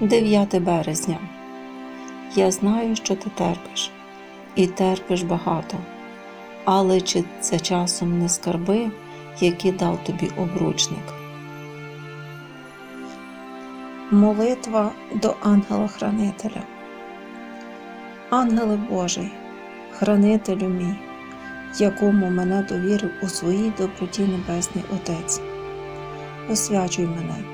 9 березня. Я знаю, що ти терпиш, і терпиш багато, але чи це часом не скарби, які дав тобі обручник? Молитва до ангела-хранителя. Ангеле Божий, хранителю мій, якому мене довірив у своїй доброті Небесний Отець. Освячуй мене,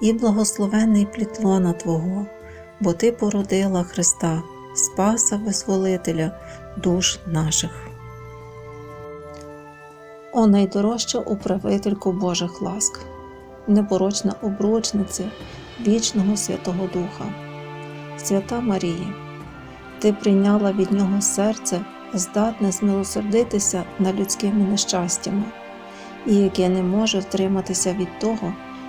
і благословений плітлона Твого, бо Ти породила Христа, Спаса Визволителя душ наших. О найдорожча управителько Божих ласк, непорочна обручниця вічного Святого Духа, свята Марія, Ти прийняла від Нього серце, здатне змилосердитися над людськими нещастями, і яке не може втриматися від того,